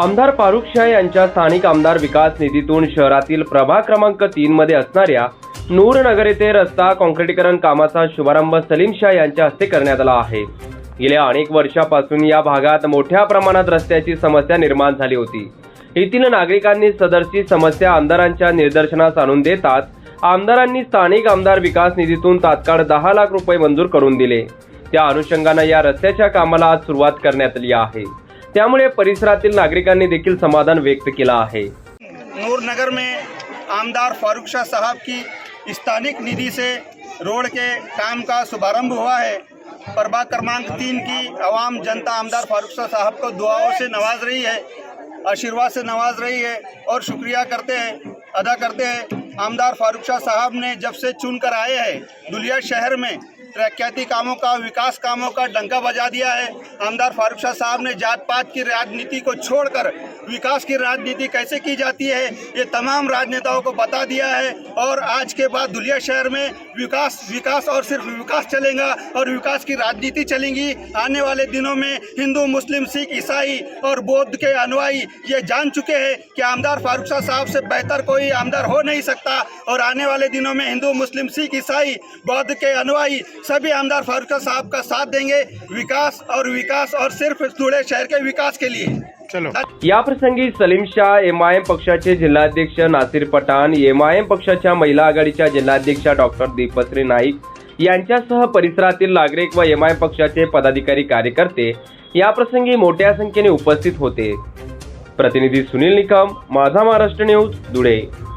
आमदार फारुख शाह यांच्या स्थानिक आमदार विकास निधीतून शहरातील प्रभाग क्रमांक तीन मध्ये असणाऱ्या नूरनगर येथे रस्ता काँक्रिटीकरण कामाचा शुभारंभ सलीम शाह यांच्या हस्ते करण्यात आला आहे. गेल्या अनेक वर्षापासून या भागात मोठ्या प्रमाणात रस्त्याची समस्या निर्माण झाली होती. येथील नागरिकांनी सदरची समस्या आमदारांच्या निदर्शनास आणून देतात आमदारांनी स्थानिक आमदार विकास निधीतून तात्काळ दहा लाख रुपये मंजूर करून दिले. त्या अनुषंगानं या रस्त्याच्या कामाला आज सुरुवात करण्यात आली आहे. त्यामुळे परिसरातील नागरिकांनी देखील समाधान व्यक्त केलं आहे. नूरनगर में आमदार फारूक शाह साहब की स्थानिक निधि से रोड के काम का शुभारंभ हुआ है। प्रभाग क्रमांक तीन की आवाम जनता आमदार फारूक शाह साहब को दुआओं से नवाज रही है आशीर्वाद से नवाज रही है और शुक्रिया करते हैं अदा करते हैं। आमदार फारूक शाह साहब ने जब से चुनकर आए हैं दुलिया शहर में तरक्याती कामों का, विकास कामों का डंका बजा दिया है। आमदार फारूक शाह साहब ने जात पात की राजनीति को छोड़कर विकास की राजनीति कैसे की जाती है, ये तमाम राजनेताओं को बता दिया है। और आज के बाद दुलिया शहर में विकास विकास और सिर्फ़ विकास चलेगा और विकास की राजनीति चलेंगी। आने वाले दिनों में हिंदू, मुस्लिम, सिख, ईसाई और बौद्ध के अनुयायी ये जान चुके हैं कि आमदार फारूक शाह साहब से बेहतर कोई आमदार हो नहीं सकता। और आने वाले दिनों में हिंदू, मुस्लिम, सिख, ईसाई, बौद्ध के अनुयायी सभी आमदार फारूक शाह साहब का साथ देंगे विकास और विकास और सिर्फ धुळे शहर के विकास के लिए। चलो। याप्रसंगी सलीम शाह एमआयएम पक्षाचे जिल्हाध्यक्ष नासिर पठाण एमआयएम पक्षाच्या महिला आघाडीच्या जिल्हाध्यक्षा डॉक्टर दीपश्री नाईक यांच्यासह परिसरातील नागरिक व एमआयएम पक्षाचे पदाधिकारी कार्यकर्ते याप्रसंगी मोठ्या संख्येने उपस्थित होते. प्रतिनिधी सुनील निकम माझा महाराष्ट्र न्यूज धुळे.